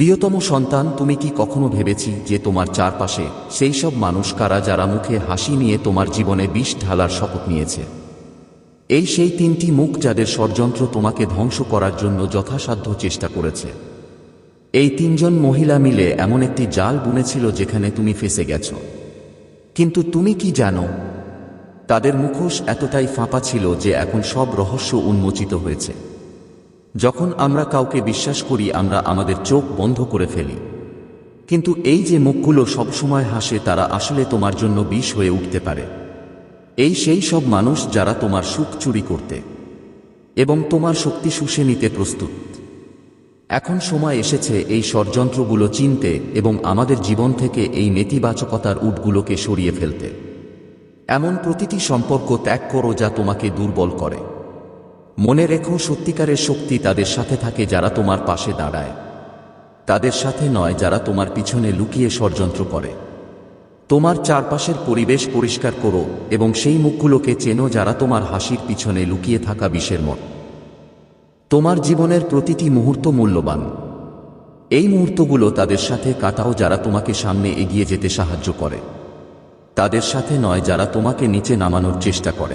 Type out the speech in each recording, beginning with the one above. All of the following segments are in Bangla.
প্রিয়তম সন্তান, তুমি কি কখনো ভেবেছি যে তোমার চারপাশে সেই সব মানুষ কারা যারা মুখে হাসি নিয়ে তোমার জীবনে বিষ ঢালার শপথ নিয়েছে? এই সেই তিনটি মুখ যাদের ষড়যন্ত্র তোমাকে ধ্বংস করার জন্য যথাসাধ্য চেষ্টা করেছে। এই তিনজন মহিলা মিলে এমন একটি জাল বুনেছিল যেখানে তুমি ফেসে গেছ। কিন্তু তুমি কি জানো, তাদের মুখোশ এতটাই ফাঁপা ছিল যে এখন সব রহস্য উন্মোচিত হয়েছে। যখন আমরা কাউকে বিশ্বাস করি, আমরা আমাদের চোখ বন্ধ করে ফেলি। কিন্তু এই যে মুখগুলো সবসময় হাসে, তারা আসলে তোমার জন্য বিষ হয়ে উঠতে পারে। এই সেই সব মানুষ যারা তোমার সুখ চুরি করতে এবং তোমার শক্তি শুষে নিতে প্রস্তুত। এখন সময় এসেছে এই ষড়যন্ত্রগুলো চিনতে এবং আমাদের জীবন থেকে এই নেতিবাচকতার উটগুলোকে সরিয়ে ফেলতে। এমন প্রতিটি সম্পর্ক ত্যাগ করো যা তোমাকে দুর্বল করে। মনে রেখো, সত্যিকারের শক্তি তাদের সাথে থাকে যারা তোমার পাশে দাঁড়ায়। তাদের সাথে নয় যারা তোমার পিছনে লুকিয়ে ষড়যন্ত্র করে। তোমার চারপাশের পরিবেশ পরিষ্কার করো এবং সেই মুখগুলোকে চেনো যারা তোমার হাসির পিছনে লুকিয়ে থাকা বিষের মত। তোমার জীবনের প্রতিটি মুহূর্ত মূল্যবান। এই মুহূর্তগুলো তাদের সাথে কাটাও যারা তোমাকে সামনে এগিয়ে যেতে সাহায্য করে। তাদের সাথে নয় যারা তোমাকে নিচে নামানোর চেষ্টা করে।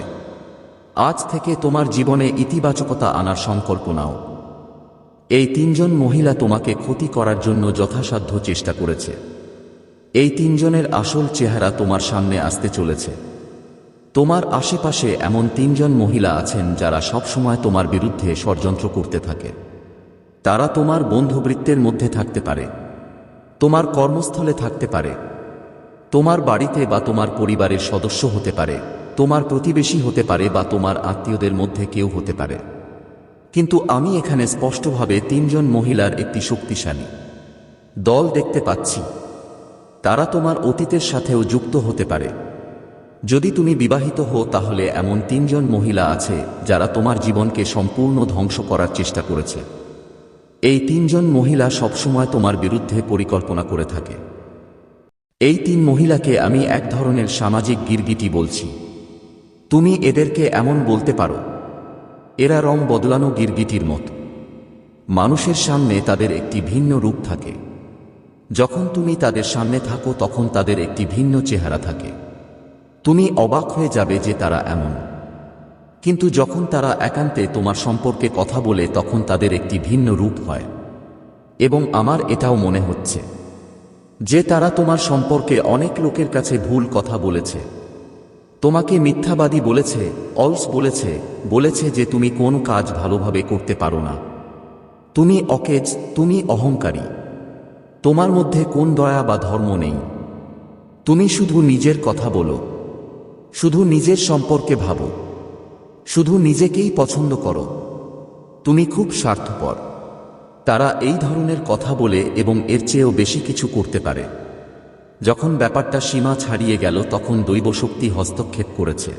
আজ থেকে তোমার জীবনে ইতিবাচকতা আনার সংকল্প নাও। এই তিনজন মহিলা তোমাকে ক্ষতি করার জন্য যথাসাধ্য চেষ্টা করেছে। এই তিনজনের আসল চেহারা তোমার সামনে আসতে চলেছে। তোমার আশেপাশে এমন তিনজন মহিলা আছেন যারা সবসময় তোমার বিরুদ্ধে ষড়যন্ত্র করতে থাকে। তারা তোমার বন্ধুবৃত্তের মধ্যে থাকতে পারে। তোমার কর্মস্থলে থাকতে পারে। তোমার বাড়িতে বা তোমার পরিবারের সদস্য হতে পারে। তোমার প্রতিবেশী হতে পারে বা তোমার আত্মীয়দের মধ্যে কেউ হতে পারে। কিন্তু আমি এখানে স্পষ্টভাবে তিনজন মহিলার একটি শক্তিশালী দল দেখতে পাচ্ছি। তারা তোমার অতীতের সাথেও যুক্ত হতে পারে। যদি তুমি বিবাহিত হও, তাহলে এমন তিনজন মহিলা আছে যারা তোমার জীবনকে সম্পূর্ণ ধ্বংস করার চেষ্টা করেছে। এই তিনজন মহিলা সবসময় তোমার বিরুদ্ধে পরিকল্পনা করে থাকে। এই তিন মহিলাকে আমি এক ধরনের সামাজিক গিরগিটি বলছি। তুমি এদেরকে এমন বলতে পারো। এরা রং বদলানো গিরগিটির মত। মানুষের সামনে তাদের একটি ভিন্ন রূপ থাকে। যখন তুমি তাদের সামনে থাকো, তখন তাদের একটি ভিন্ন চেহারা থাকে। তুমি অবাক হয়ে যাবে যে তারা এমন। কিন্তু যখন তারা একান্তে তোমার সম্পর্কে কথা বলে, তখন তাদের একটি ভিন্ন রূপ হয়। এবং আমার এটাও মনে হচ্ছে যে তারা তোমার সম্পর্কে অনেক লোকের কাছে ভুল কথা বলেছে। তোমাকে মিথ্যাবাদী বলেছে, অলস বলেছে বলেছে যে তুমি কোন কাজ ভালোভাবে করতে পারো না। তুমি অকেজ, তুমি অহংকারী। তোমার মধ্যে কোন দয়া বা ধর্ম নেই। তুমি শুধু নিজের কথা বলো। শুধু নিজের সম্পর্কে ভাবো। শুধু নিজেকেই পছন্দ করো। তুমি খুব স্বার্থপর। তারা এই ধরনের কথা বলে এবং এর চেয়েও বেশি কিছু করতে পারে। যখন ব্যাপারটা সীমা ছাড়িয়ে গেল, তখন দৈব শক্তি হস্তক্ষেপ করেছে।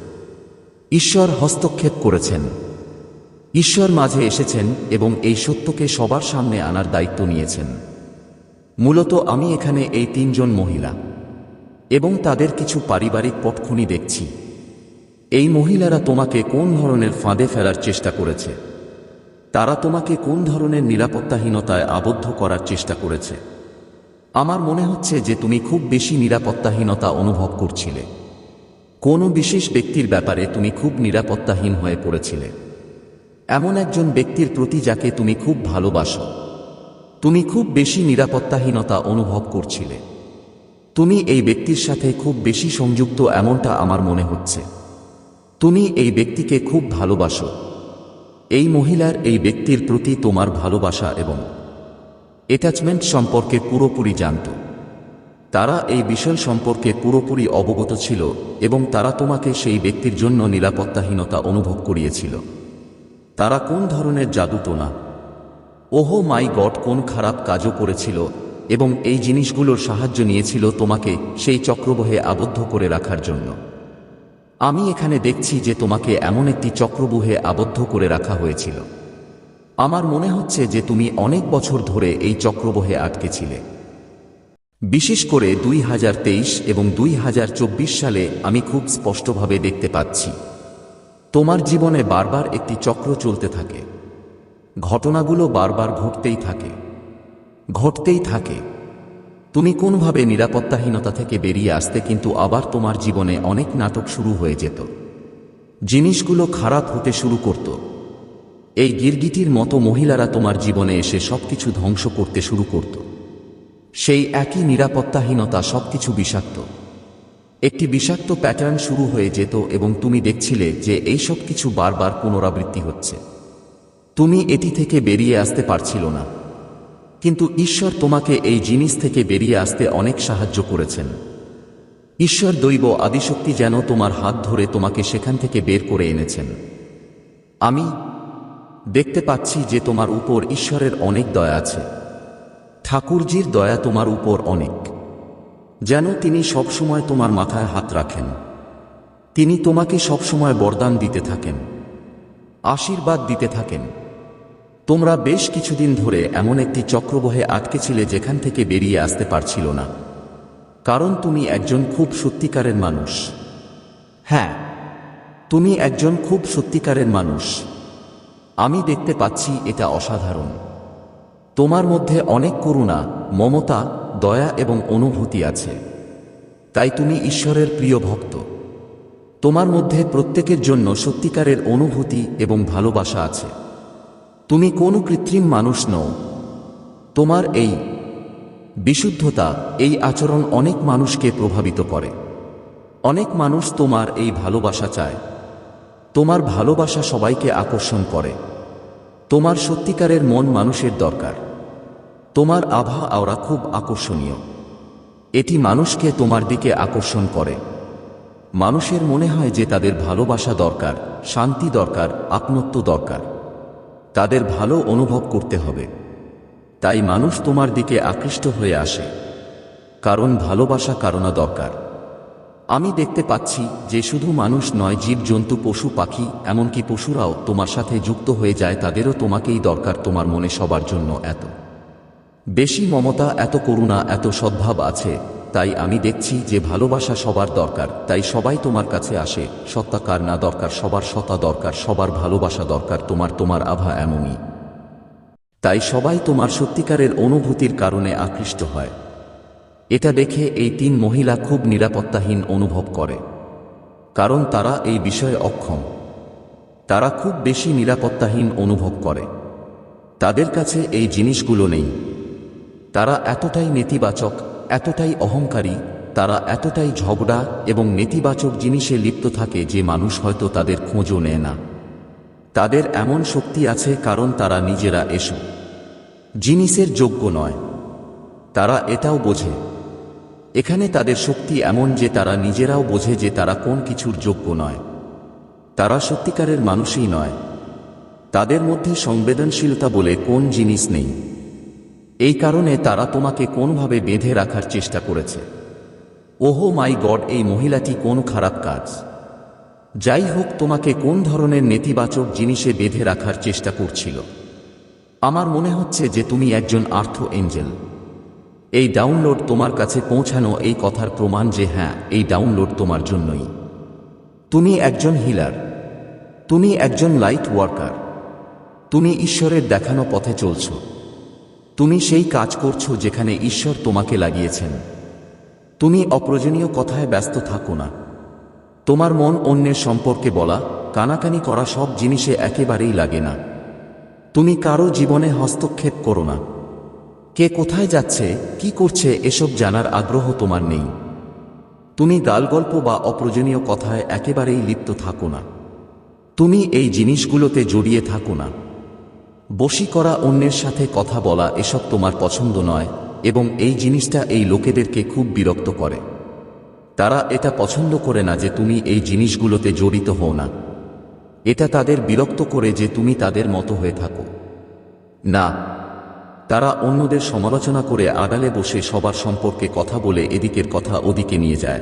ঈশ্বর হস্তক্ষেপ করেছেন। ঈশ্বর মাঝে এসেছেন এবং এই সত্যকে সবার সামনে আনার দায়িত্ব নিয়েছেন। মূলত আমি এখানে এই তিনজন মহিলা এবং তাদের কিছু পারিবারিক পটখুনি দেখছি। এই মহিলারা তোমাকে কোন ধরনের ফাঁদে ফেলার চেষ্টা করেছে? তারা তোমাকে কোন ধরনের নিরাপত্তাহীনতায় আবদ্ধ করার চেষ্টা করেছে? আমার মনে হচ্ছে যে তুমি খুব বেশি নিরাপত্তাহীনতা অনুভব করছিলে। কোনো বিশেষ ব্যক্তির ব্যাপারে তুমি খুব নিরাপত্তাহীন হয়ে পড়েছিলে। এমন একজন ব্যক্তির প্রতি যাকে তুমি খুব ভালোবাসো। তুমি খুব বেশি নিরাপত্তাহীনতা অনুভব করছিলে। তুমি এই ব্যক্তির সাথে খুব বেশি সংযুক্ত এমনটা আমার মনে হচ্ছে। তুমি এই ব্যক্তিকে খুব ভালোবাসো। এই মহিলার এই ব্যক্তির প্রতি তোমার ভালোবাসা এবং অ্যাটাচমেন্ট সম্পর্কে পুরোপুরি জানত। তারা এই বিষয় সম্পর্কে পুরোপুরি অবগত ছিল এবং তারা তোমাকে সেই ব্যক্তির জন্য নিরাপত্তাহীনতা অনুভব করিয়েছিল। তারা কোন ধরনের জাদু তো না। ওহো মাই গড, কোন খারাপ কাজও করেছিল এবং এই জিনিসগুলোর সাহায্য নিয়েছিল তোমাকে সেই চক্রবহে আবদ্ধ করে রাখার জন্য। আমি এখানে দেখছি যে তোমাকে এমন একটি চক্রবুহে আবদ্ধ করে রাখা হয়েছিল। আমার মনে হচ্ছে যে তুমি অনেক বছর ধরে এই চক্রবহে আটকে ছিলে বিশেষ করে দুই হাজার তেইশ এবং দুই হাজার চব্বিশ সালে আমি খুব স্পষ্টভাবে দেখতে পাচ্ছি। তোমার জীবনে বারবার একটি চক্র চলতে থাকে। ঘটনাগুলো বারবার ঘটতেই থাকে। ঘটতেই থাকে। তুমি কোনভাবে নিরাপত্তাহীনতা থেকে বেরিয়ে আসতে কিন্তু আবার তোমার জীবনে অনেক নাটক শুরু হয়ে যেত। জিনিসগুলো খারাপ হতে শুরু করত। এই গিরগিটির মতো মহিলারা তোমার জীবনে এসে সবকিছু ধ্বংস করতে শুরু করত। সেই একই নিরাপত্তাহীনতা সবকিছু বিষাক্ত। একটি বিষাক্ত প্যাটার্ন শুরু হয়ে যেত এবং তুমি দেখছিলে যে এই সব কিছু বারবার পুনরাবৃত্তি হচ্ছে। তুমি এটি থেকে বেরিয়ে আসতে পারছিল না। কিন্তু ঈশ্বর তোমাকে এই জিনিস থেকে বেরিয়ে আসতে অনেক সাহায্য করেছেন। ঈশ্বর দৈব আদিশক্তি যেন তোমার হাত ধরে তোমাকে সেখান থেকে বের করে এনেছেন। আমি দেখতে পাচ্ছি যে তোমার উপর ঈশ্বরের অনেক দয়া আছে। ঠাকুরজির দয়া তোমার উপর অনেক। যেন তিনি সবসময় তোমার মাথায় হাত রাখেন। তিনি তোমাকে সবসময় বরদান দিতে থাকেন, আশীর্বাদ দিতে থাকেন। তোমরা বেশ কিছুদিন ধরে এমন একটি চক্রবহে আটকেছিলে যেখান থেকে বেরিয়ে আসতে পারছিল না। কারণ তুমি একজন খুব সত্যিকারের মানুষ। হ্যাঁ তুমি একজন খুব সত্যিকারের মানুষ। আমি দেখতে পাচ্ছি এটা অসাধারণ। তোমার মধ্যে অনেক করুণা, মমতা, দয়া এবং অনুভূতি আছে। তাই তুমি ঈশ্বরের প্রিয় ভক্ত। তোমার মধ্যে প্রত্যেকের জন্য সত্যিকারের অনুভূতি এবং ভালোবাসা আছে। তুমি কোনো কৃত্রিম মানুষ নও। তোমার এই বিশুদ্ধতা, এই আচরণ অনেক মানুষকে প্রভাবিত করে। অনেক মানুষ তোমার এই ভালোবাসা চায়। তোমার ভালোবাসা সবাইকে আকর্ষণ করে। তোমার সত্যিকারের মন মানুষের দরকার। তোমার আভা আওরা খুব আকর্ষণীয়। এটি মানুষকে তোমার দিকে আকর্ষণ করে। মানুষের মনে হয় যে তাদের ভালোবাসা দরকার, শান্তি দরকার, আপনত্ব দরকার। তাদের ভালো অনুভব করতে হবে। তাই মানুষ তোমার দিকে আকৃষ্ট হয়ে আসে। কারণ ভালোবাসা কারণা দরকার। আমি দেখতে পাচ্ছি যে শুধু মানুষ নয় জীবজন্তু, পশু, পাখি, এমনকি পশুরাও তোমার সাথে যুক্ত হয়ে যায়, তাদেরও তোমাকেই দরকার তোমার মনে সবার জন্য এত বেশি মমতা, এত করুণা, এত সদ্ভাব আছে। তাই আমি দেখছি যে ভালোবাসা সবার দরকার, তাই সবাই তোমার কাছে আসে। সত্তা কার না দরকার, সবার সত্তা দরকার, সবার ভালোবাসা দরকার, তোমার তোমার আভা এমনই। তাই সবাই তোমার সত্যিকারের অনুভূতির কারণে আকৃষ্ট হয়। এটা দেখে এই তিন মহিলা খুব নিরাপত্তাহীন অনুভব করে। কারণ তারা এই বিষয়ে অক্ষম। তারা খুব বেশি নিরাপত্তাহীন অনুভব করে। তাদের কাছে এই জিনিসগুলো নেই। তারা এতটাই নেতিবাচক, এতটাই অহংকারী, তারা এতটাই ঝগড়া এবং নেতিবাচক জিনিসে লিপ্ত থাকে যে মানুষ হয়তো তাদের খোঁজও নেয় না। তাদের এমন শক্তি আছে কারণ তারা নিজেরা এসো জিনিসের যোগ্য নয়। তারা এটাও বোঝে। এখানে তাদের শক্তি এমন যে তারা নিজেরাও বোঝে যে তারা কোন কিছুর যোগ্য নয়। তারা সত্যিকারের মানুষই নয়। তাদের মধ্যে সংবেদনশীলতা বলে কোন জিনিস নেই। এই কারণে তারা তোমাকে কোনভাবে বেঁধে রাখার চেষ্টা করেছে। ওহো মাই গড, এই মহিলাটি কোন খারাপ কাজ। যাই হোক, তোমাকে কোন ধরনের নেতিবাচক জিনিসে বেঁধে রাখার চেষ্টা করছিল। আমার মনে হচ্ছে যে তুমি একজন আর্থ এঞ্জেল। এই ডাউনলোড তোমার কাছে পৌঁছানো এই কথার প্রমাণ যে হ্যাঁ এই ডাউনলোড তোমার জন্যই। তুমি একজন হিলার তুমি একজন লাইট ওয়ার্কার তুমি ঈশ্বরের দেখানো পথে চলছ। তুমি সেই কাজ করছ যেখানে ঈশ্বর তোমাকে লাগিয়েছেন। তুমি অপ্রয়োজনীয় কথায় ব্যস্ত থাকো না। তোমার মন অন্যের সম্পর্কে বলা, কানাকানি করা সব জিনিসে একেবারেই লাগে না। তুমি কারও জীবনে হস্তক্ষেপ করো না। কে কোথায় যাচ্ছে, কি করছে, এসব জানার আগ্রহ তোমার নেই। তুমি গালগল্প বা অপ্রয়োজনীয় কথায় একেবারেই লিপ্ত থাকো না। তুমি এই জিনিসগুলোতে জড়িয়ে থাকো না। বশী করা অন্যের সাথে কথা বলা এসব তোমার পছন্দ নয় এবং এই জিনিসটা এই লোকেদেরকে খুব বিরক্ত করে। তারা এটা পছন্দ করে না যে তুমি এই জিনিসগুলোতে জড়িত হও না। এটা তাদের বিরক্ত করে যে তুমি তাদের মতো হয়ে থাকো। না তারা অন্যদের সমালোচনা করে আড়ালে বসে সবার সম্পর্কে কথা বলে এদিকের কথা ওদিকে নিয়ে যায়।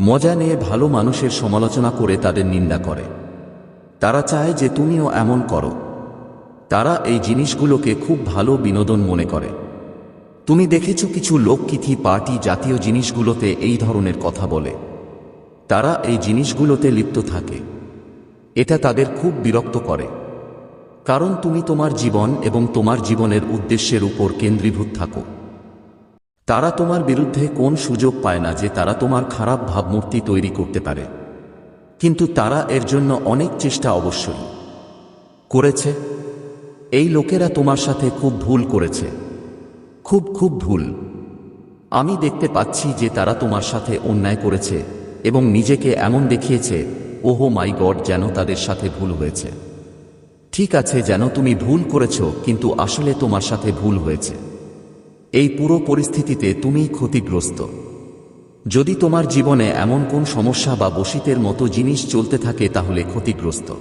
মজা নিয়ে ভালো মানুষের সমালোচনা করে তাদের নিন্দা করে। তারা চায় যে তুমিও এমন করো। তারা এই জিনিসগুলোকে খুব ভালো বিনোদন মনে করে। তুমি দেখেছ কিছু লোককিথি পার্টি জাতীয় জিনিসগুলোতে এই ধরনের কথা বলে। তারা এই জিনিসগুলোতে লিপ্ত থাকে। এটা তাদের খুব বিরক্ত করে। কারণ তুমি তোমার জীবন এবং তোমার জীবনের উদ্দেশ্যের উপর কেন্দ্রীভূত থাকো। তারা তোমার বিরুদ্ধে কোন সুযোগ পায় না যে তারা তোমার খারাপ ভাবমূর্তি তৈরি করতে পারে। কিন্তু তারা এর জন্য অনেক চেষ্টা অবশ্যই করেছে। এই লোকেরা তোমার সাথে খুব ভুল করেছে। খুব খুব ভুল। আমি দেখতে পাচ্ছি যে তারা তোমার সাথে অন্যায় করেছে এবং নিজেকে এমন দেখিয়েছে, ওহো মাই গড, যেন তাদের সাথে ভুল হয়েছে। ঠিক আছে যেন তুমি ভুল করেছ, কিন্তু আসলে তোমার সাথে ভুল হয়েছে। এই পুরো পরিস্থিতিতে তুমিই ক্ষতিগ্রস্ত। যদি তোমার জীবনে এমন কোন সমস্যা বা বসিতের মতো জিনিস চলতে থাকে, তাহলে ক্ষতিগ্রস্ত।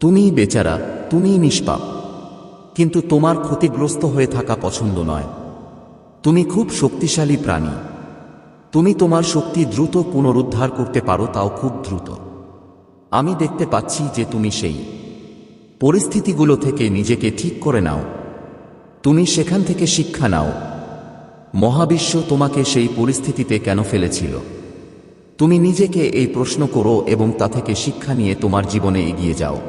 তুমিই বেচারা, তুমিই নিষ্পাপ। কিন্তু তোমার ক্ষতিগ্রস্ত হয়ে থাকা পছন্দ নয়। তুমি খুব শক্তিশালী প্রাণী। তুমি তোমার শক্তি দ্রুত পুনরুদ্ধার করতে পারো, তাও খুব দ্রুত। আমি দেখতে পাচ্ছি যে তুমি সেই। পরিস্থিতিগুলো থেকে নিজেকে ঠিক করে নাও। তুমি সেখান থেকে শিক্ষা নাও। মহাবিশ্ব তোমাকে সেই পরিস্থিতিতে কেন ফেলেছিল? তুমি নিজেকে এই প্রশ্ন করো এবং তা থেকে শিক্ষা নিয়ে তোমার জীবনে এগিয়ে যাও।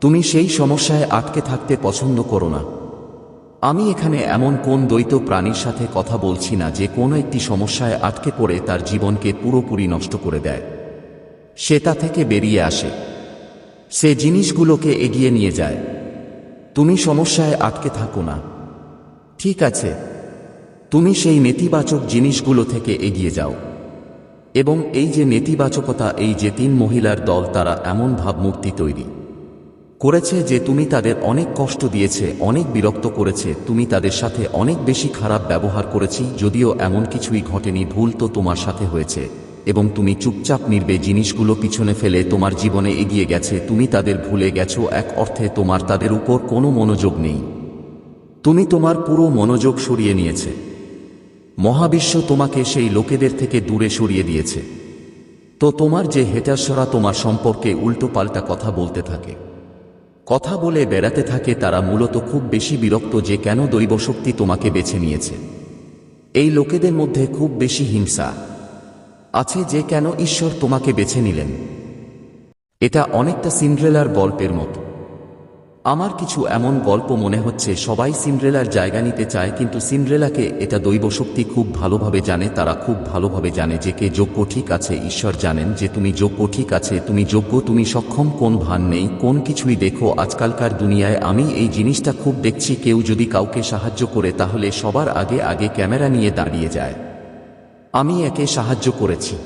তুমি সেই সমস্যায় আটকে থাকতে পছন্দ করো না। আমি এখানে এমন কোন দ্বৈত প্রাণীর সাথে কথা বলছি না যে কোনো একটি সমস্যায় আটকে পড়ে তার জীবনকে পুরোপুরি নষ্ট করে দেয়। সে তা থেকে বেরিয়ে আসে। সে জিনিসগুলোকে এগিয়ে নিয়ে যায়। তুমি সমস্যায় আটকে থাকো না। ঠিক আছে। তুমি সেই নেতিবাচক জিনিসগুলো থেকে এগিয়ে যাও। এবং এই যে নেতিবাচকতা, এই যে তিন মহিলার দল, তারা এমন ভাবমূর্তি তৈরি করেছে যে তুমি তাদের অনেক কষ্ট দিয়েছে, অনেক বিরক্ত করেছে, তুমি তাদের সাথে অনেক বেশি খারাপ ব্যবহার করেছি, যদিও এমন কিছুই ঘটেনি, ভুল তো তোমার সাথে হয়েছে। এবং তুমি চুপচাপ নির্বে জিনিসগুলো পিছনে ফেলে তোমার জীবনে এগিয়ে গেছে, তুমি তাদের ভুলে গেছো, এক অর্থে তোমার তাদের উপর কোনো মনোযোগ নেই। তুমি তোমার পুরো মনোযোগ সরিয়ে নিয়েছে। মহাবিশ্ব তোমাকে সেই লোকেদের থেকে দূরে সরিয়ে দিয়েছে। তো তোমার যে হেটারসরা তোমার সম্পর্কে উল্টো পাল্টা কথা বলতে থাকে। কথা বলে বেড়াতে থাকে তারা মূলত খুব বেশি বিরক্ত যে কেন দৈবশক্তি তোমাকে বেছে নিয়েছে। এই লোকেদের মধ্যে খুব বেশি হিংসা। আছে যে কেন ঈশ্বর তোমাকে বেছে নিলেন। এটা অনেকটা সিন্ড্রেলার গল্পের মতো। আমার কিছু এমন গল্প মনে হচ্ছে, সবাই সিন্ড্রেলার জায়গা নিতে চায়, কিন্তু সিন্ড্রেলাকে এটা দৈবশক্তি খুব ভালোভাবে জানে, তারা খুব ভালোভাবে জানে যে কে যোগ্য ঠিক আছে, ঈশ্বর জানেন যে তুমি যোগ্য ঠিক আছে, তুমি যোগ্য, তুমি সক্ষম, কোন ভান নেই, কোন কিছুই দেখো, আজকালকার দুনিয়ায় আমি এই জিনিসটা খুব দেখছি, কেউ যদি কাউকে সাহায্য করে, তাহলে সবার আগে আগে ক্যামেরা নিয়ে দাঁড়িয়ে যায়। আমি একে সাহায্য করেছি।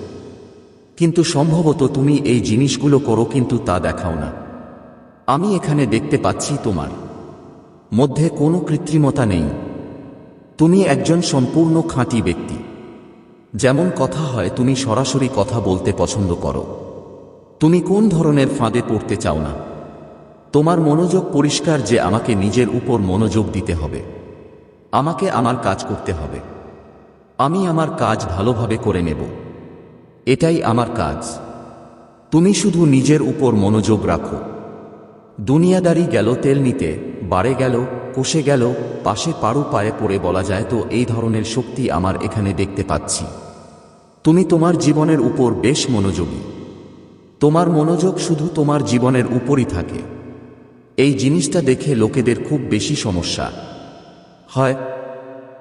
কিন্তু সম্ভবত তুমি এই জিনিসগুলো করো কিন্তু তা দেখাও না। আমি এখানে দেখতে পাচ্ছি তোমার মধ্যে কোনো কৃত্রিমতা নেই। তুমি একজন সম্পূর্ণ খাঁটি ব্যক্তি। যেমন কথা হয়, তুমি সরাসরি কথা বলতে পছন্দ করো। তুমি কোন ধরনের ফাঁদে পড়তে চাও না। তোমার মনোযোগ পরিষ্কার যে আমাকে নিজের উপর মনোযোগ দিতে হবে। আমাকে আমার কাজ করতে হবে। আমি আমার কাজ ভালোভাবে করে নেব। এটাই আমার কাজ। তুমি শুধু নিজের উপর মনোযোগ রাখো। দুনিয়াদারি গেল, তেল নিতে, বাড়ে গেল, কষে গেল, পাশে পারু পায়ে পড়ে বলা যায় তো, এই ধরনের শক্তি আমার এখানে দেখতে পাচ্ছি। তুমি তোমার জীবনের উপর বেশ মনোযোগী। তোমার মনোযোগ শুধু তোমার জীবনের উপরই থাকে। এই জিনিসটা দেখে লোকেদের খুব বেশি সমস্যা। হয়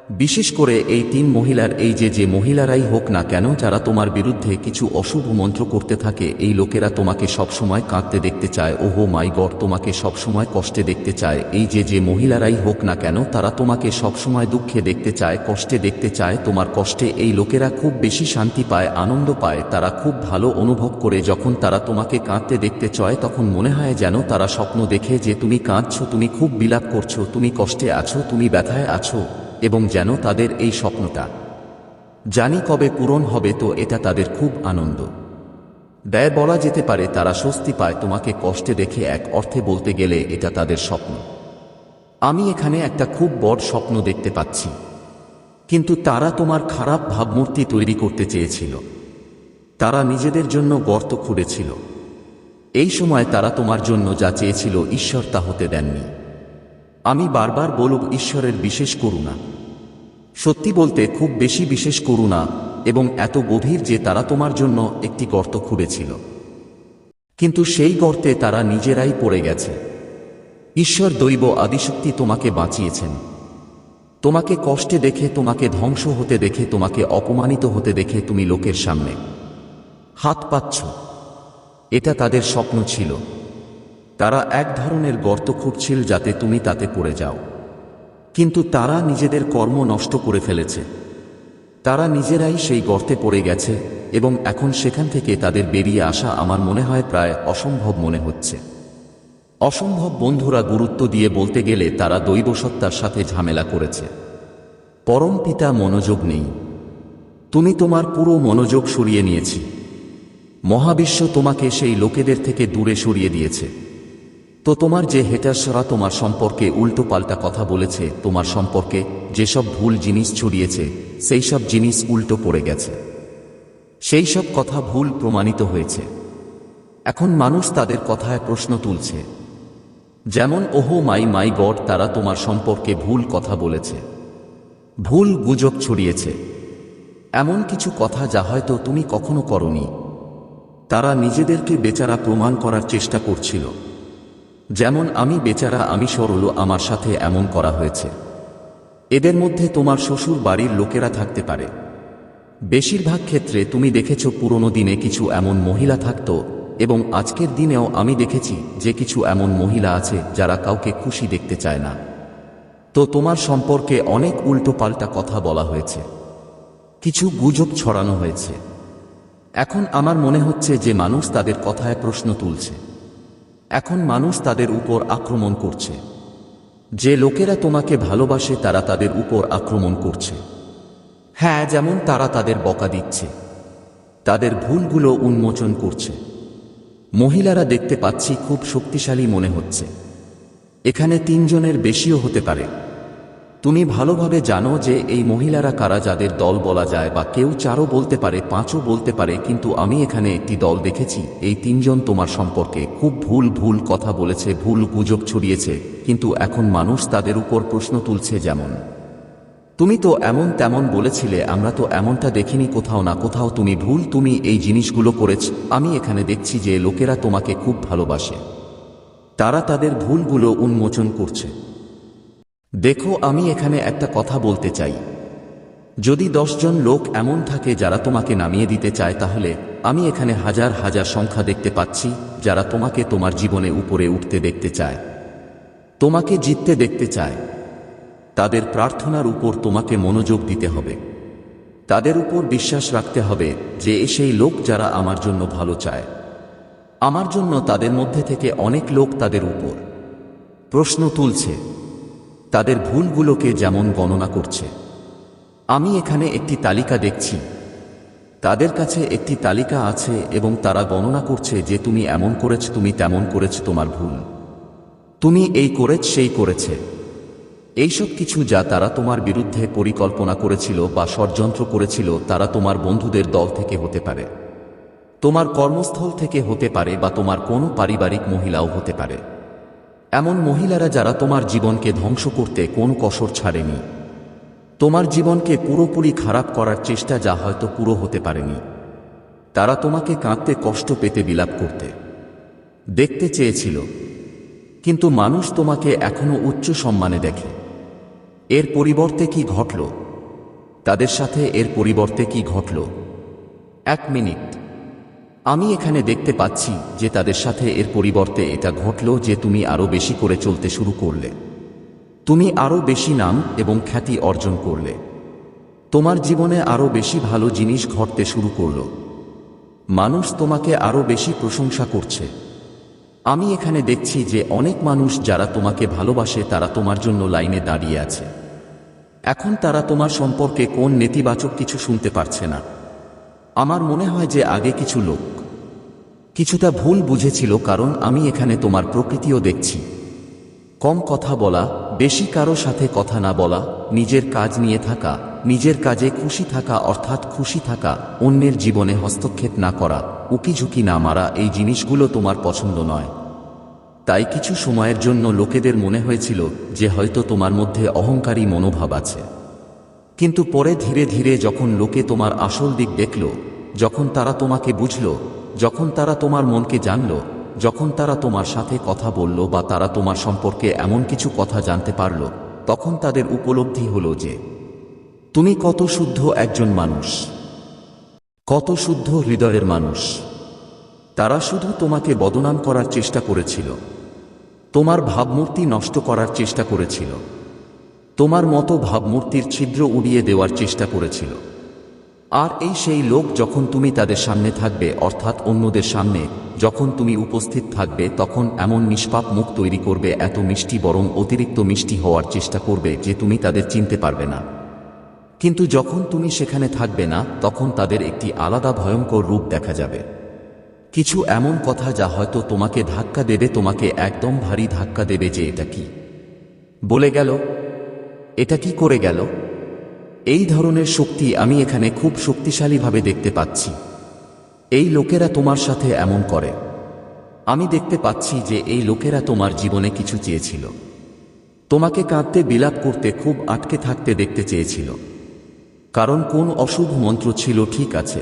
বিশেষ করে এই তিন মহিলার এই যে যে মহিলারাই হোক না কেন, যারা তোমার বিরুদ্ধে কিছু অশুভ মন্ত্র করতে থাকে, এই লোকেরা তোমাকে সবসময় কাঁদতে দেখতে চায়, ওহো মাই গড, তোমাকে সবসময় কষ্টে দেখতে চায়। এই যে যে মহিলারাই হোক না কেন, তারা তোমাকে সবসময় দুঃখে দেখতে চায়, কষ্টে দেখতে চায়। তোমার কষ্টে এই লোকেরা খুব বেশি শান্তি পায়, আনন্দ পায়, তারা খুব ভালো অনুভব করে। যখন তারা তোমাকে কাঁদতে দেখতে চায়, তখন মনে হয় যেন তারা স্বপ্ন দেখে যে তুমি কাঁদছো, তুমি খুব বিলাপ করছ, তুমি কষ্টে আছো, তুমি ব্যথায় আছো। এবং যেন তাদের এই স্বপ্নটা। জানি কবে পূরণ হবে তো এটা তাদের খুব আনন্দ। ব্যয় বলা যেতে পারে তারা স্বস্তি পায় তোমাকে কষ্টে দেখে এক অর্থে বলতে গেলে এটা তাদের স্বপ্ন। আমি এখানে একটা খুব বড় স্বপ্ন দেখতে পাচ্ছি। কিন্তু তারা তোমার খারাপ ভাবমূর্তি তৈরি করতে চেয়েছিল। তারা নিজেদের জন্য গর্ত খুঁড়েছিল। এই সময় তারা তোমার জন্য যা চেয়েছিল ঈশ্বর তা হতে দেননি। আমি বারবার বলব ঈশ্বরের বিশেষ করুণা। সত্যি বলতে খুব বেশি বিশেষ করুণা এবং এত গভীর যে তারা তোমার জন্য একটি গর্ত খুঁড়েছিল। কিন্তু সেই গর্তে তারা নিজেরাই পড়ে গেছে। ঈশ্বর দৈব আদিশক্তি তোমাকে বাঁচিয়েছেন। তোমাকে কষ্টে দেখে তোমাকে ধ্বংস হতে দেখে, তোমাকে অপমানিত হতে দেখে তুমি লোকের সামনে হাত পাচ্ছ। এটা তাদের স্বপ্ন ছিল। তারা এক ধরনের গর্ত খুঁড়ছিল যাতে তুমি তাতে পড়ে যাও। কিন্তু তারা নিজেদের কর্ম নষ্ট করে ফেলেছে। তারা নিজেরাই সেই গর্তে পড়ে গেছে এবং এখন সেখান থেকে তাদের বেরিয়ে আসা আমার মনে হয় প্রায় অসম্ভব মনে হচ্ছে। অসম্ভব বন্ধুরা গুরুত্ব দিয়ে বলতে গেলে তারা দৈবসত্তার সাথে ঝামেলা করেছে। পরম পিতা মনোযোগ নেই। তুমি তোমার পুরো মনোযোগ সরিয়ে নিয়েছি। মহাবিশ্ব তোমাকে সেই লোকেদের থেকে দূরে সরিয়ে দিয়েছে। তো তোমার যে হেটাসরা তোমার সম্পর্কে উল্টো পাল্টা কথা বলেছে, তোমার সম্পর্কে যেসব ভুল জিনিস ছড়িয়েছে সেই সব জিনিস উল্টো পড়ে গেছে। সেই সব কথা ভুল প্রমাণিত হয়েছে। এখন মানুষ তাদের কথায় প্রশ্ন তুলছে। যেমন, ওহো মাই মাই গড, তারা তোমার সম্পর্কে ভুল কথা বলেছে। ভুল গুজব ছড়িয়েছে। এমন কিছু কথা যা হয়তো তুমি কখনো করনি। তারা নিজেদেরকে বেচারা প্রমাণ করার চেষ্টা করছিল। যেমন আমি বেচারা, আমি সরল, আমার সাথে এমন করা হয়েছে। এদের মধ্যে তোমার শ্বশুর বাড়ির লোকেরা থাকতে পারে। বেশিরভাগ ক্ষেত্রে তুমি দেখেছ পুরনো দিনে কিছু এমন মহিলা থাকত, এবং আজকের দিনেও আমি দেখেছি যে কিছু এমন মহিলা আছে যারা কাউকে খুশি দেখতে চায় না। তো তোমার সম্পর্কে অনেক উল্টো পাল্টা কথা বলা হয়েছে। কিছু গুজব ছড়ানো হয়েছে। এখন আমার মনে হচ্ছে যে মানুষ তাদের কথায় প্রশ্ন তুলছে। এখন মানুষ তাদের উপর আক্রমণ করছে। যে লোকেরা তোমাকে ভালোবাসে, তারা তাদের উপর আক্রমণ করছে। হ্যাঁ যেমন তারা তাদের বকা দিচ্ছে। তাদের ভুলগুলো উন্মোচন করছে। মহিলারা দেখতে পাচ্ছি খুব শক্তিশালী মনে হচ্ছে। এখানে তিনজনের বেশিও হতে পারে। তুমি ভালোভাবে জানো যে এই মহিলারা কারা যাদের দল বলা যায় বা কেউ চারও বলতে পারে, পাঁচও বলতে পারে, কিন্তু আমি এখানে একটি দল দেখেছি। এই তিনজন তোমার সম্পর্কে খুব ভুল ভুল কথা বলেছে, ভুল গুজব ছড়িয়েছে, কিন্তু এখন মানুষ তাদের উপর প্রশ্ন তুলছে যেমন, তুমি তো এমন তেমন বলেছিলে, আমরা তো এমনটা দেখিনি কোথাও না কোথাও, তুমি ভুল, তুমি এই জিনিসগুলো করেছ, আমি এখানে দেখছি যে লোকেরা তোমাকে খুব ভালোবাসে। তারা তাদের ভুলগুলো উন্মোচন করছে। দেখো, আমি এখানে একটা কথা বলতে চাই। যদি দশজন লোক এমন থাকে যারা তোমাকে নামিয়ে দিতে চায়, তাহলে আমি এখানে হাজার হাজার সংখ্যা দেখতে পাচ্ছি, যারা তোমাকে তোমার জীবনে উপরে উঠতে দেখতে চায়। তোমাকে জিততে দেখতে চায়। তাদের প্রার্থনার উপর তোমাকে মনোযোগ দিতে হবে। তাদের উপর বিশ্বাস রাখতে হবে যে সেই লোক যারা আমার জন্য ভালো চায়। আমার জন্য তাদের মধ্যে থেকে অনেক লোক তাদের উপর। প্রশ্ন তুলছে তাদের ভুলগুলোকে যেমন গণনা করছে। আমি এখানে একটি তালিকা দেখছি। তাদের কাছে একটি তালিকা আছে এবং তারা গণনা করছে যে তুমি এমন করেছ, তুমি তেমন করেছ তোমার ভুল। তুমি এই করেছ, সেই করেছে। এইসব কিছু যা তারা তোমার বিরুদ্ধে পরিকল্পনা করেছিল বা ষড়যন্ত্র করেছিল, তারা তোমার বন্ধুদের দল থেকে হতে পারে। তোমার কর্মস্থল থেকে হতে পারে বা তোমার কোনো পারিবারিক মহিলাও হতে পারে। এমন মহিলারা যারা তোমার জীবনকে ধ্বংস করতে কোন কসর ছাড়েনি। তোমার জীবনকে পুরোপুরি খারাপ করার চেষ্টা যা হয়তো পুরো হতে পারেনি। তারা তোমাকে কাঁদতে কষ্ট পেতে বিলাপ করতে। দেখতে চেয়েছিল। কিন্তু মানুষ তোমাকে এখনও উচ্চ সম্মানে দেখে। এর পরিবর্তে কি ঘটল? তাদের সাথে এর পরিবর্তে কি ঘটল? এক মিনিট। আমি এখানে দেখতে পাচ্ছি যে তাদের সাথে এর পরিবর্তে এটা ঘটল যে তুমি আরও বেশি করে চলতে শুরু করলে। তুমি আরও বেশি নাম এবং খ্যাতি অর্জন করলে। তোমার জীবনে আরও বেশি ভালো জিনিস ঘটতে শুরু করল। মানুষ তোমাকে আরও বেশি প্রশংসা করছে। আমি এখানে দেখছি যে অনেক মানুষ যারা তোমাকে ভালোবাসে তারা তোমার জন্য লাইনে দাঁড়িয়ে আছে। এখন তারা তোমার সম্পর্কে কোন নেতিবাচক কিছু শুনতে পারছে না। আমার মনে হয় যে আগে কিছু লোক কিছুটা ভুল বুঝেছিল কারণ আমি এখানে তোমার প্রকৃতিও দেখছি। কম কথা বলা, বেশি কারও সাথে কথা না বলা, নিজের কাজ নিয়ে থাকা, নিজের কাজে খুশি থাকা অর্থাৎ খুশি থাকা, অন্যের জীবনে হস্তক্ষেপ না করা, উকিঝুঁকি না মারা এই জিনিসগুলো তোমার পছন্দ নয়। তাই কিছু সময়ের জন্য লোকেদের মনে হয়েছিল যে হয়তো তোমার মধ্যে অহংকারী মনোভাব আছে। কিন্তু পরে ধীরে ধীরে যখন লোকে তোমার আসল দিক দেখল, যখন তারা তোমাকে বুঝল, যখন তারা তোমার মনকে জানল, যখন তারা তোমার সাথে কথা বলল বা তারা তোমার সম্পর্কে এমন কিছু কথা জানতে পারল, তখন তাদের উপলব্ধি হল যে, তুমি কত শুদ্ধ একজন মানুষ। কত শুদ্ধ হৃদয়ের মানুষ। তারা শুধু তোমাকে বদনাম করার চেষ্টা করেছিল। তোমার ভাবমূর্তি নষ্ট করার চেষ্টা করেছিল। তোমার মতো ভাবমূর্তির ছিদ্র উড়িয়ে দেওয়ার চেষ্টা করেছিল। আর এই সেই লোক যখন তুমি তাদের সামনে থাকবে, অর্থাৎ অন্যদের সামনে, যখন তুমি উপস্থিত থাকবে, তখন এমন নিষ্পাপ মুখ তৈরি করবে, এত মিষ্টি বরং অতিরিক্ত মিষ্টি হওয়ার চেষ্টা করবে যে তুমি তাদের চিনতে পারবে না। কিন্তু যখন তুমি সেখানে থাকবে না, তখন তাদের একটি আলাদা ভয়ঙ্কর রূপ দেখা যাবে। কিছু এমন কথা যা হয়তো তোমাকে ধাক্কা দেবে, তোমাকে একদম ভারী ধাক্কা দেবে যে এটা কি। বলে গেল এটা কি করে গেল? এই ধরনের শক্তি আমি এখানে খুব শক্তিশালীভাবে দেখতে পাচ্ছি। এই লোকেরা তোমার সাথে এমন করে। আমি দেখতে পাচ্ছি যে এই লোকেরা তোমার জীবনে কিছু চেয়েছিল। তোমাকে কাঁদতে, বিলাপ করতে, খুব আটকে থাকতে দেখতে চেয়েছিল। কারণ কোন অশুভ মন্ত্র ছিল ঠিক আছে।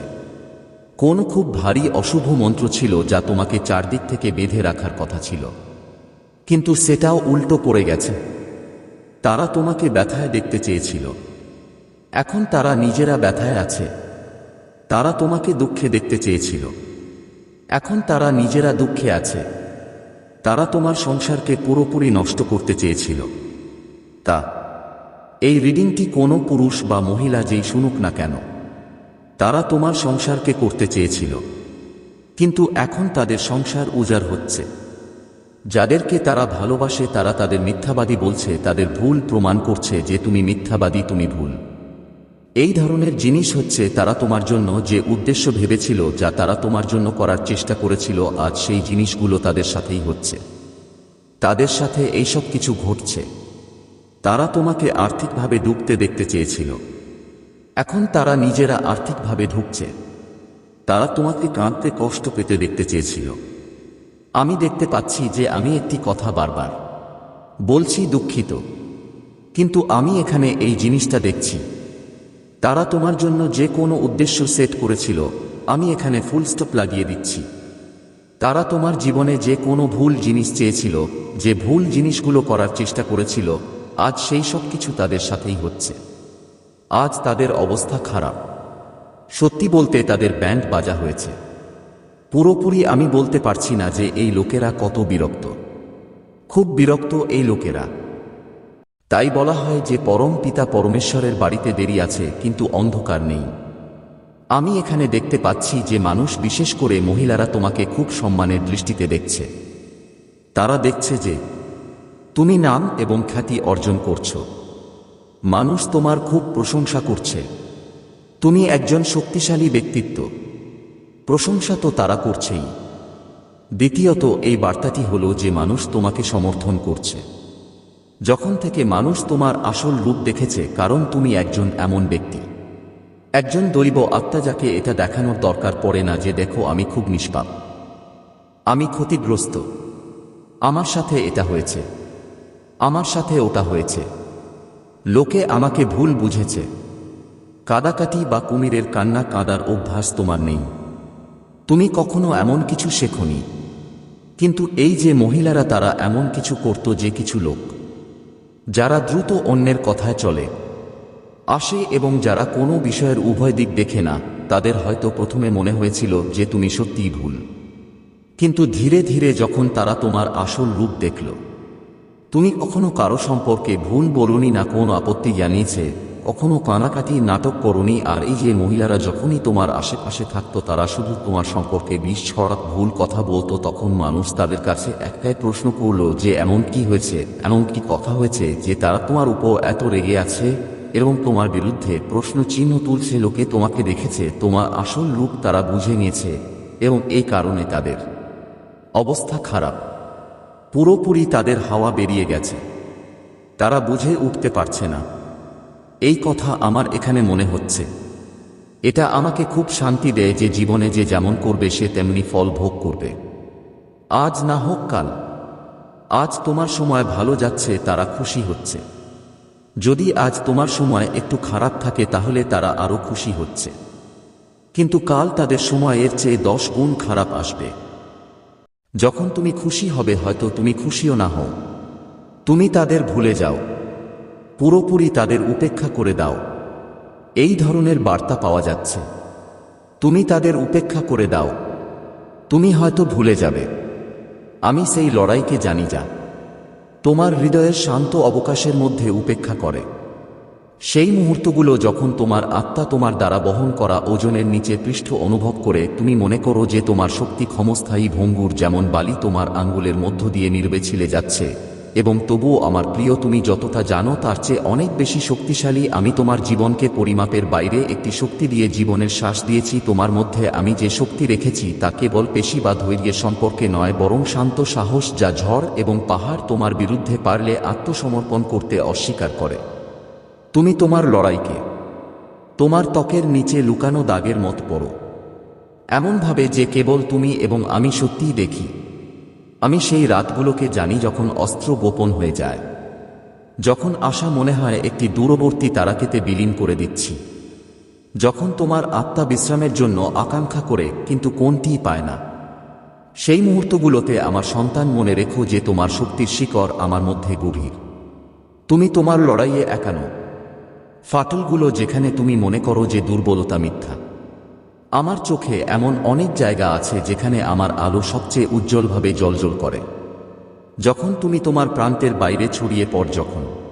কোন খুব ভারী অশুভ মন্ত্র ছিল যা তোমাকে চারদিক থেকে বেঁধে রাখার কথা ছিল। কিন্তু সেটাও উল্টো পড়ে গেছে। তারা তোমাকে ব্যথায় দেখতে চেয়েছিল। এখন তারা নিজেরা ব্যথায় আছে। তারা তোমাকে দুঃখে দেখতে চেয়েছিল। এখন তারা নিজেরা দুঃখে আছে। তারা তোমার সংসারকে পুরোপুরি নষ্ট করতে চেয়েছিল। তা, এই রিডিংটি কোনো পুরুষ বা মহিলা যেই শুনুক না কেন, তারা তোমার সংসারকে করতে চেয়েছিল। কিন্তু এখন তাদের সংসার উজাড় হচ্ছে। যাদেরকে তারা ভালোবাসে, তারা তাদের মিথ্যাবাদী বলছে, তাদের ভুল প্রমাণ করছে যে তুমি মিথ্যাবাদী, তুমি ভুল। এই ধরনের জিনিস হচ্ছে তারা তোমার জন্য যে উদ্দেশ্য ভেবেছিল, যা তারা তোমার জন্য করার চেষ্টা করেছিল, আজ সেই জিনিসগুলো তাদের সাথেই হচ্ছে। তাদের সাথে এইসব কিছু ঘটছে। তারা তোমাকে আর্থিকভাবে ডুবতে দেখতে চেয়েছিল। এখন তারা নিজেরা আর্থিকভাবে ঢুকছে। তারা তোমাকে কাঁদতে, কষ্ট পেতে দেখতে চেয়েছিল। আমি দেখতে পাচ্ছি যে আমি একটি কথা বারবার বলছি দুঃখিত। কিন্তু আমি এখানে এই জিনিসটা দেখছি। তারা তোমার জন্য যে কোনো উদ্দেশ্য সেট করেছিল, আমি এখানে ফুল স্টপ লাগিয়ে দিচ্ছি। তারা তোমার জীবনে যে কোনো ভুল জিনিস চেয়েছিল, যে ভুল জিনিসগুলো করার চেষ্টা করেছিল, আজ সেই সব কিছু তাদের সাথেই হচ্ছে। আজ তাদের অবস্থা খারাপ। সত্যি বলতে তাদের ব্যান্ড বাজা হয়েছে। পুরোপুরি আমি বলতে পারছি না যে এই লোকেরা কত বিরক্ত। খুব বিরক্ত এই লোকেরা। তাই বলা হয় যে পরম পিতা পরমেশ্বরের বাড়িতে দেরি আছে, কিন্তু অন্ধকার নেই। আমি এখানে দেখতে পাচ্ছি যে মানুষ বিশেষ করে মহিলারা তোমাকে খুব সম্মানের দৃষ্টিতে দেখছে। তারা দেখছে যে তুমি নাম এবং খ্যাতি অর্জন করছ। মানুষ তোমার খুব প্রশংসা করছে। তুমি একজন শক্তিশালী ব্যক্তিত্ব। প্রশংসা তো তারা করছেই। দ্বিতীয়ত, এই বার্তাটি হলো যে মানুষ তোমাকে সমর্থন করছে। যখন থেকে মানুষ তোমার আসল রূপ দেখেছে, কারণ তুমি একজন এমন ব্যক্তি। একজন দৈব আত্মা যাকে এটা দেখানোর দরকার পড়ে না যে, দেখো, আমি খুব নিষ্পাপ। আমি ক্ষতিগ্রস্ত। আমার সাথে এটা হয়েছে। আমার সাথে ওটা হয়েছে। লোকে আমাকে ভুল বুঝেছে। কাদাকাটি বা কুমিরের কান্না কাদার অভ্যাস তোমার নেই। তুমি কখনো এমন কিছু শেখনি। কিন্তু এই যে মহিলারা তারা এমন কিছু করত যে কিছু লোক, যারা দ্রুত অন্যের কথায় চলে, আসে এবং যারা কোনো বিষয়ের উভয় দিক দেখে না, তাদের হয়তো প্রথমে মনে হয়েছিল যে তুমি সত্যিই ভুল। কিন্তু ধীরে ধীরে যখন তারা তোমার আসল রূপ দেখল, তুমি কখনো কারও সম্পর্কে ভুল বলনি না কোন আপত্তি জানিয়েছে কখনো কানাকাটি নাটক করনি, আর এই যে মহিলারা যখনই তোমার আশেপাশে থাকতো, তারা শুধু তোমার সম্পর্কে বিষ ছড়া ভুল কথা বলতো, তখন মানুষ তাদের কাছে একটাই প্রশ্ন করল যে, এমন কি হয়েছে? এমন কি কথা হয়েছে যে, তারা তোমার উপর এত রেগে আছে? এবং তোমার বিরুদ্ধে প্রশ্ন চিহ্ন তুলছে লোকে, তোমাকে দেখেছে, তোমার আসল রূপ তারা বুঝে নিয়েছে, এবং এই কারণে তাদের অবস্থা খারাপ। পুরোপুরি তাদের হাওয়া বেরিয়ে গেছে। তারা বুঝে উঠতে পারছে না। এই কথা আমার এখানে মনে হচ্ছে। এটা আমাকে খুব শান্তি দেয় যে জীবনে যে যেমন করবে সে তেমনি ফল ভোগ করবে। আজ না হোক কাল। আজ তোমার সময় ভালো যাচ্ছে, তারা খুশি হচ্ছে। যদি আজ তোমার সময় একটু খারাপ থাকে, তাহলে তারা আরও খুশি হচ্ছে। কিন্তু কাল তাদের সময় এর চেয়ে দশ গুণ খারাপ আসবে। যখন তুমি খুশি হবে, হয়তো তুমি খুশিও না হও। তুমি তাদের ভুলে যাও। পুরোপুরি তাদের উপেক্ষা করে দাও। এই ধরনের বার্তা পাওয়া যাচ্ছে। তুমি তাদের উপেক্ষা করে দাও। তুমি হয়তো ভুলে যাবে। আমি সেই লড়াইকে জানি যা। তোমার হৃদয়ের শান্ত অবকাশের মধ্যে উপেক্ষা করে। সেই মুহূর্তগুলো যখন তোমার আত্মা তোমার দ্বারা বহন করা ওজনের নিচে পৃষ্ঠ অনুভব করে, তুমি মনে করো যে তোমার শক্তি ক্ষমস্থায়ী ভঙ্গুর যেমন বালি তোমার আঙ্গুলের মধ্য দিয়ে নির্বেছিলে যাচ্ছে এবং তবুও আমার প্রিয়, তুমি যতটা জানো তার চেয়ে অনেক বেশি শক্তিশালী। আমি তোমার জীবনকে পরিমাপের বাইরে একটি শক্তি দিয়ে জীবনের শ্বাস দিয়েছি। তোমার মধ্যে আমি যে শক্তি রেখেছি তা কেবল পেশি বা ধৈর্যের সম্পর্কে নয়, বরং শান্ত সাহস যা ঝড় এবং পাহাড় তোমার বিরুদ্ধে পারলে আত্মসমর্পণ করতে অস্বীকার করে। তুমি তোমার লড়াইকে, তোমার ত্বকের নিচে লুকানো দাগের মত পড়ো। এমনভাবে যে কেবল তুমি এবং আমি সত্যিই দেখি। আমি সেই রাতগুলোকে জানি যখন অস্ত্র গোপন হয়ে যায়। যখন আশা মনে হয় একটি দূরবর্তী তারাকেতে বিলীন করে দিচ্ছি। যখন তোমার আত্মা বিশ্রামের জন্য আকাঙ্ক্ষা করে, কিন্তু কোনটিই পায় না। সেই মুহূর্তগুলোতে আমার সন্তান মনে রেখো যে তোমার শক্তির শিকড় আমার মধ্যে গভীর। তুমি তোমার লড়াইয়ে একানো। ফাটলগুলো যেখানে তুমি মনে করো যে দুর্বলতা মিথ্যা। আমার চোখে এমন অনেক জায়গা আছে যেখানে আমার আলো সবচেয়ে উজ্জ্বলভাবে জলজল করে। যখন তুমি তোমার প্রান্তের বাইরে ছড়িয়ে পড় যখন